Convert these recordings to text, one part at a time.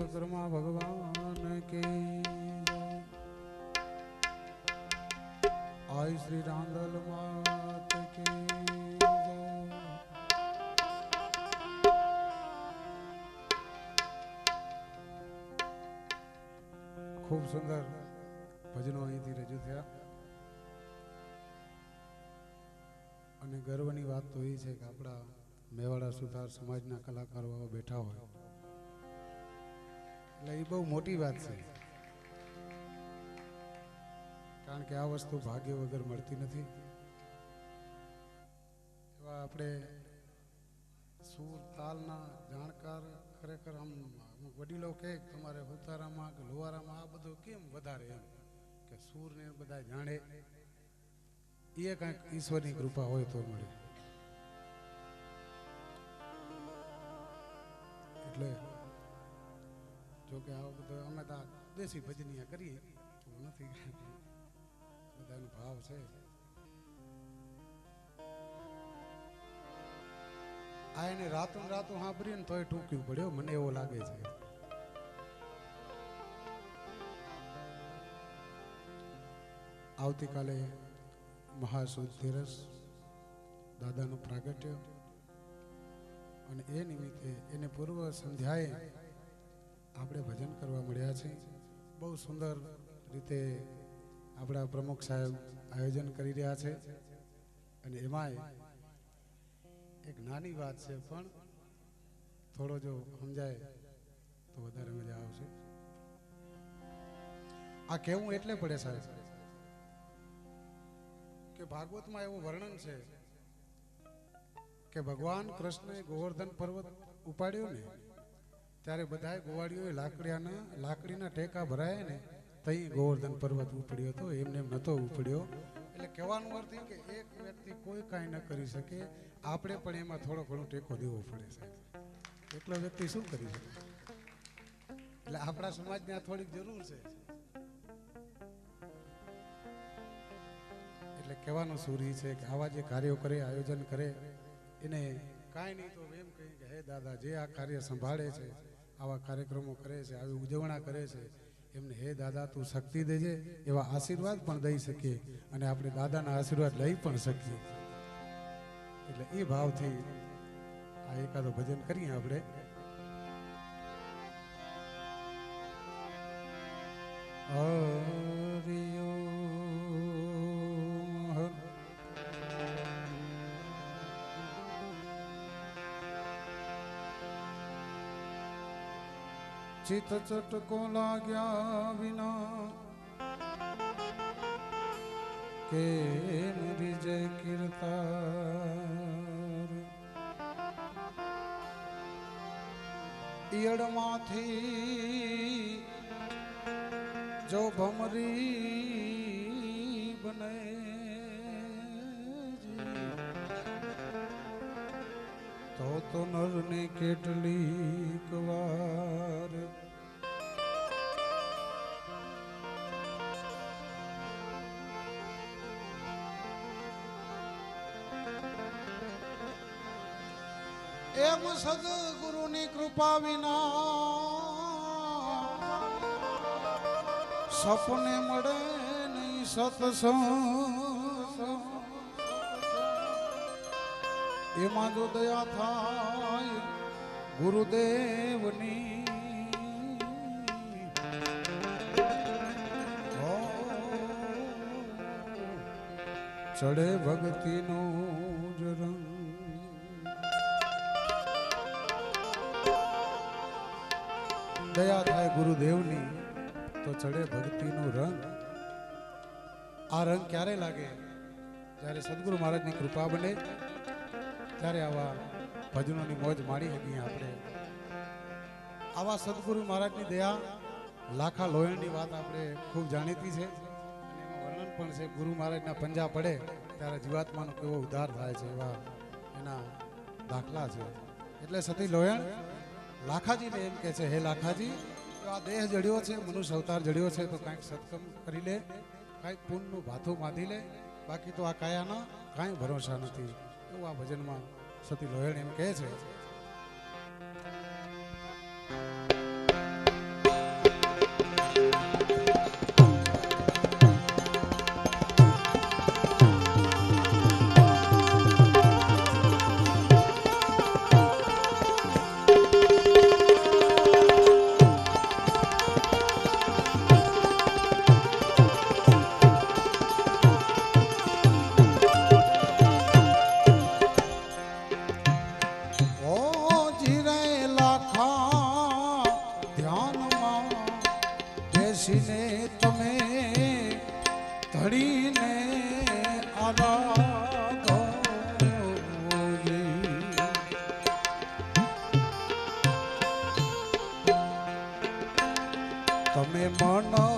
વિશ્વકર્મા ભગવાન કે આય શ્રી રાંદલ માત કે ખૂબ સુંદર ભજનો અહીંથી રજૂ થયા અને ગર્વની વાત તો એ છે કે આપણા મેવાડા સુથાર સમાજના કલાકારો બેઠા હોય એટલે એ બહુ મોટી વાત છે. કારણ કે આ વસ્તુ ભાગ્ય વગર મળતી નથી. એવા આપણે સૂર, તાલના જાણકાર ખરેખર આમ અમુક વડીલો કહે તમારે હુતારામાં કે લોહારામાં આ બધું કેમ વધારે એમ? કે સૂરને બધા જાણે. એ કાંઈક ઈશ્વરની કૃપા હોય તો મળે. એટલે જો કે આ અમે તો દેશી ભજનિયા કરીએ. નથી. બધાનો ભાવ છે. આ એને રાતું રાતો સાંભળીને તોય ટૂંક્યું પડ્યો મને એવો લાગે છે. આવતીકાલે મહાસુદ ધીરસ દાદાનું પ્રાગટ્ય. અને એ નિમિત્તે એને પૂર્વ સંધ્યાએ આપણે ભજન કરવા મળ્યા છે. બહુ સુંદર રીતે આપણા પ્રમુખ સાહેબ આયોજન કરી રહ્યા છે. અને એમાંય એક નાની વાત છે પણ થોડો જો સમજાય તો વધારે મજા આવશે. આ કેવું એટલે પડે સાહેબ? કે ભાગવતમાં એવું વર્ણન છે કે ભગવાન કૃષ્ણએ ગોવર્ધન પર્વત ઉપાડ્યો ને ત્યારે બધા ગોવાળીઓએ લાકડીના લાકડીના ટેકા ભરાયા ને, તઈ ગોવર્ધન પર્વત ઉપડ્યો હતો, એમને નહોતો ઉપડ્યો. એટલે કહેવાનું અર્થ કે એક વ્યક્તિ કોઈ કાંઈ ન કરી શકે, આપણે પણ એમાં થોડો ઘણો ટેકો દેવો પડે સાહેબ. એકલો વ્યક્તિ શું કરી શકે? એટલે આપણા સમાજને આ થોડીક જરૂર છે. એટલે કહેવાનો સુરી છે કે આવા જે કાર્યો કરે, આયોજન કરે, એને કાંઈ નહીં તો એમ કહી કે, હે દાદા, જે આ કાર્ય સંભાળે છે આવા કાર્યક્રમો કરે છે, આવી ઉજવણા કરે છે. એમને હે દાદા, તું શક્તિ દેજે, એવા આશીર્વાદ પણ દઈ શકીએ અને આપણે દાદાના આશીર્વાદ લઈ પણ શકીએ. એટલે એ ભાવથી આ એકાદો ભજન કરીએ આપણે. હરિયો ચિત ચટકો લાગ્યા વિના કે વિજય કીર્તાર ઈયળમાંથી જો ભમરી બને તો તો નરને કેટલીક વાર એમ સદગુરુની કૃપા વિના સપને મળે નહીં સતસંગ. એમાં જો દયા થાય ગુરુદેવની. ચડે ભક્તિનો ગુરુદેવની, તો ચડે ભક્તિનો રંગ. આ રંગ ક્યારે લાગે? જ્યારે સદગુરુ મહારાજની કૃપા બને, ત્યારે આવા ભજનોની મોજ માણી શકીએ આપણે. આવા સદગુરુ મહારાજની દયા લાખા લોયણની વાત આપણે ખૂબ જાણીતી છે. અને એમાં વર્ણન પણ છે, ગુરુ મહારાજના પંજા પડે, ત્યારે જીવાત્માનો કેવો ઉદ્ધાર થાય છે, એવા એના દાખલા છે. એટલે સતી લોયણ, લાખાજીને એમ કે છે, હે લાખાજી આ દેહ જડ્યો છે, મનુષ્ય અવતાર જડ્યો છે, તો કાંઈક સત્કર્મ કરી લે, કાંઈક પુણ્યનું ભાથું બાંધી લે, બાકી તો આ કાયાના કાંઈ ભરોસા નથી. એવું આ ભજનમાં સતી લોહેણ એમ કહે છે. તમે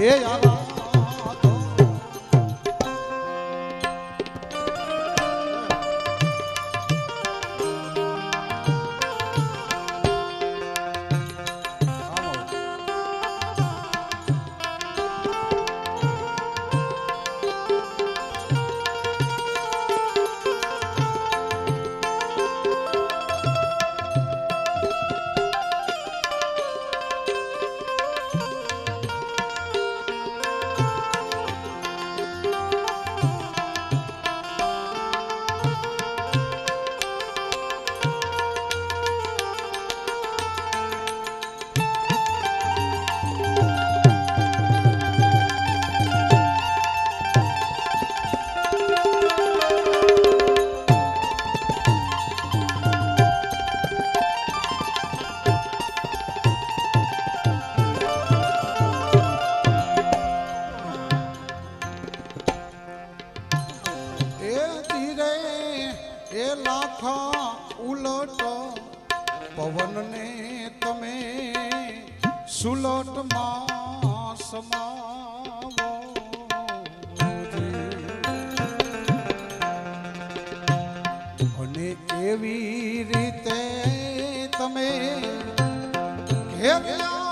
એ આરાધો એવી રીતે તમે ઘેર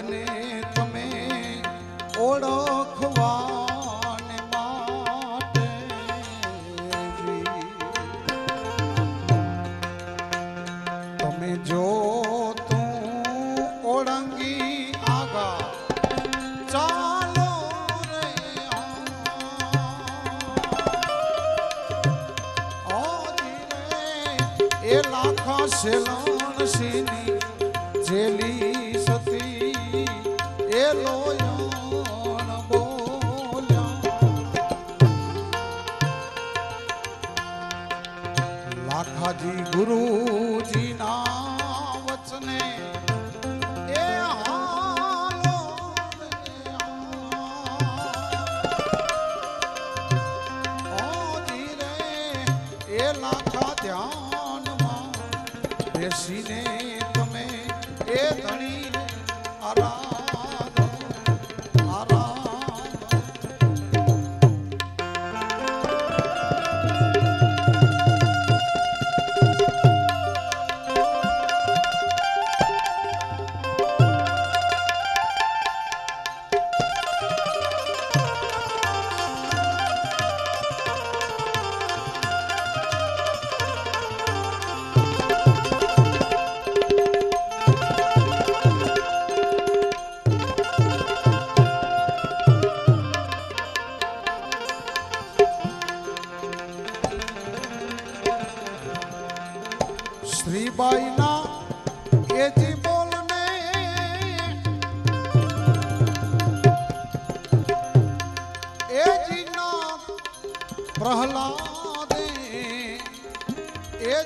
પદને તમે ઓળખવાને લાખાજી ગુરુજી ના વચને પ્રહલાદે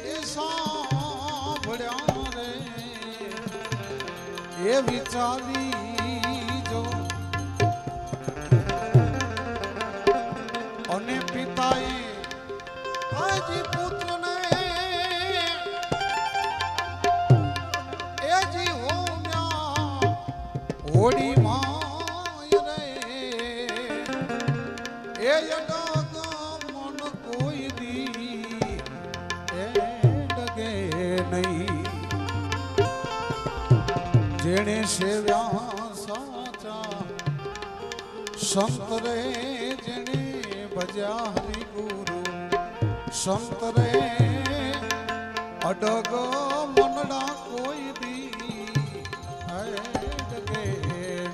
જ સાંભળ્યા રે એ વિચારી જેણે સેવ્યા સાચા। સંત રે જેણે ભજ્યા હરિ ગુરુ સંત રે અડગ મનડા કોઈ દી અડગે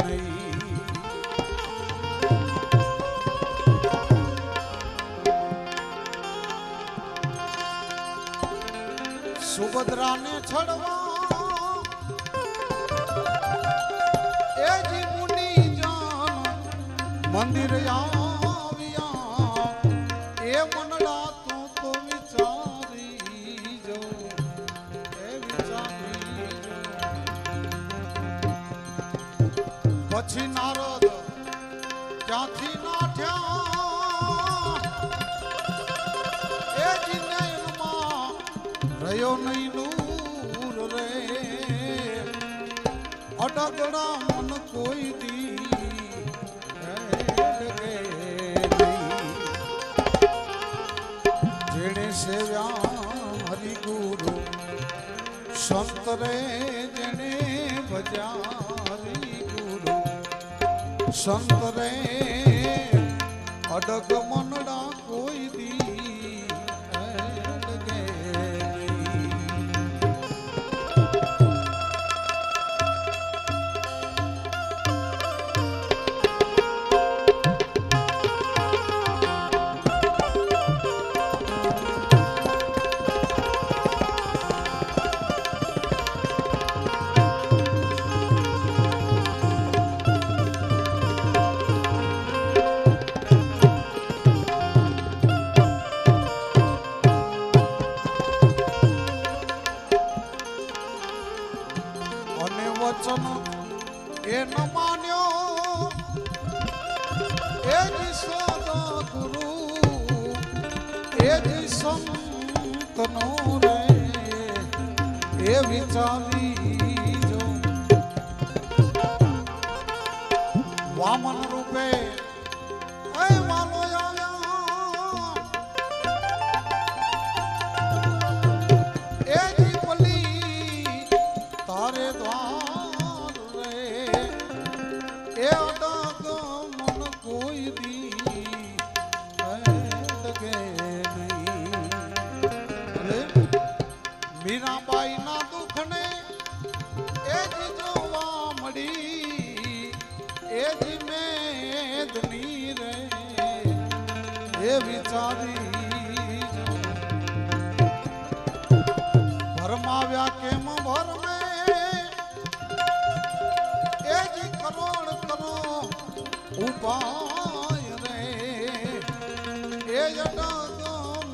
નહીં। સુભદ્રાને છડવા મંદિર આવ્યા. એ મનડા તું તો વિચારી જો. એ વિચારી પછી નારદ ક્યાંથી નાઠ્યા એ રહ્યો નહીં દૂર રે. અડગડા સેવ્યા હરિ ગુરુ સંત રે જેણે ભજ્યા હરિ ગુરુ સંત રે અડગ મનડા કોઈ દી ઉપાય રે. એ અડગ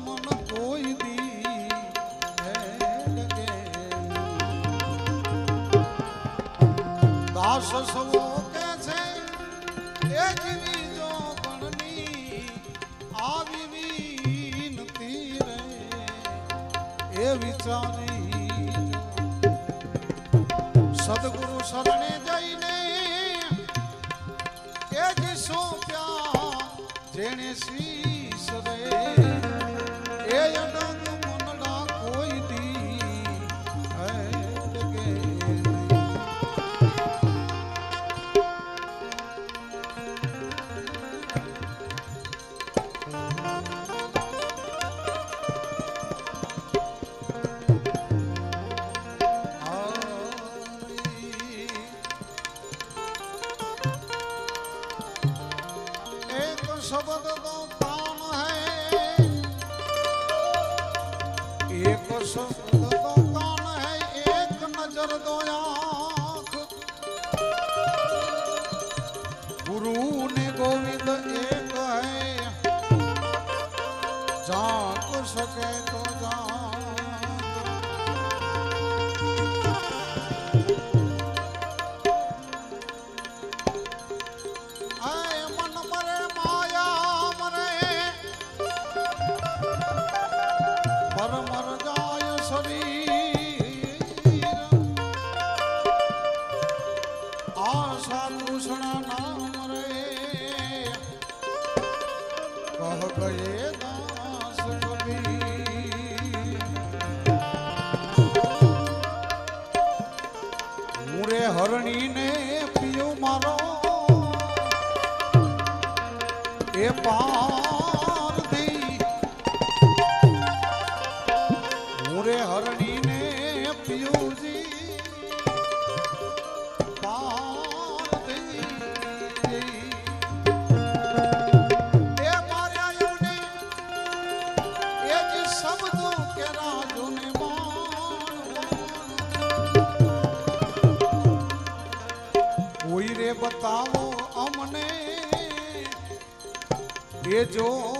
મન કોઈ દી દાસ સવો કે છે, એ જીવી જો ગણની આવી વિનતી વિચારી જેણે ગુરુ ને ગોવિંદ એક હૈ જાત શકે તો હરણીને પિયો મારો. એ પારધી એ જોગીડો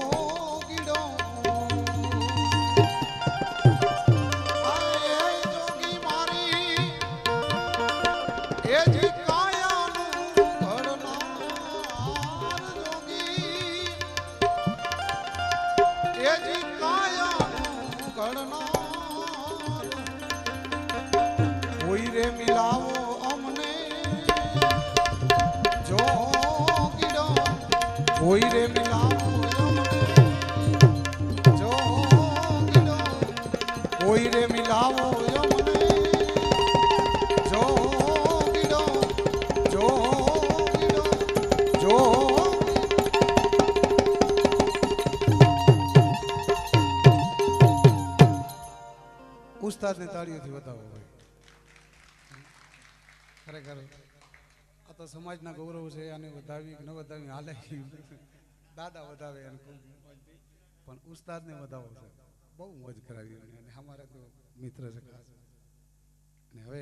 રે મિલાવો તાળીઓથી ભાઈ. ખરેખર આ તો સમાજના ગૌરવ છે, આને વધાવી ન દાદા વધાવે પણ ઉસ્તાદ ઉસ્તાદને વધાવો છે. બહુ મોજ કરાવી અને અમારા તો મિત્ર છે ખાસ. અને હવે